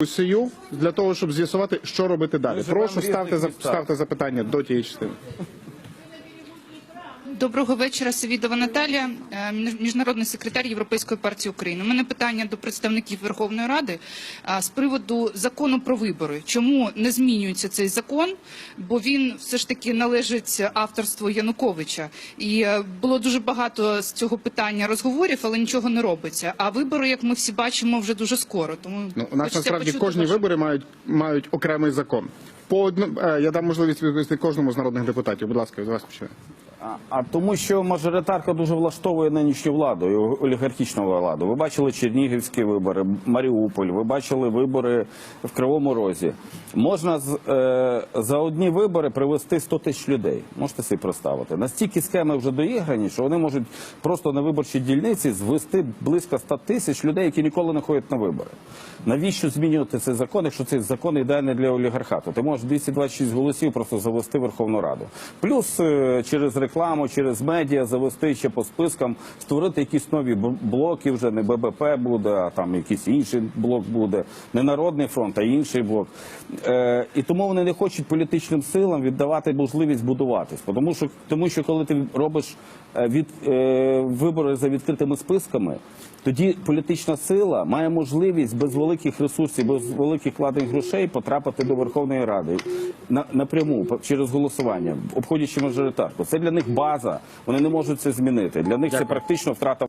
дискусію для того, щоб з'ясувати, що робити далі. Прошу ставте ставте запитання до тієї частини. Доброго вечора, Савідова Наталія, е, міжнародний секретар Європейської партії України. У мене питання до представників Верховної Ради з приводу закону про вибори. Чому не змінюється цей закон? Бо він все ж таки належить авторству Януковича. І е, було дуже багато з цього питання розговорів, але нічого не робиться. А вибори, як ми всі бачимо, вже дуже скоро. Тому Ну, у нас насправді кожні вашу- вибори мають мають окремий закон. По одну е, я дам можливість відповісти кожному з народних депутатів. Будь ласка, від вас починаю. А, тому, що мажоритарка дуже влаштовує нинішню владу, олігархічну владу. Ви бачили Чернігівські вибори, Маріуполь, ви бачили вибори в Кривому Розі. Можна е, за одні вибори привести 100 тисяч людей. Можете собі представити. Настільки схеми вже доіграні, що вони можуть просто на виборчій дільниці звести близько 100 тисяч людей, які ніколи не ходять на вибори. Навіщо змінювати цей закон, якщо цей закон ідеальний для олігархату? Ти можеш 226 голосів просто завести Верховну Раду. Плюс е, через рекламу, через медіа завести ще по спискам, створити якісь нові блоки, вже не ББП буде, а там якийсь інший блок буде, не Народний фронт, а інший блок. Е, і тому вони не хочуть політичним силам віддавати можливість будуватись. Тому що, тому що коли ти робиш е, від, е, вибори за відкритими списками, тоді політична сила має можливість без великих ресурсів, без великих вкладень грошей потрапити до Верховної Ради на, напряму через голосування, обходячи мажоритарку. Це для них база. Вони не можуть це змінити. Для них це практично втрата.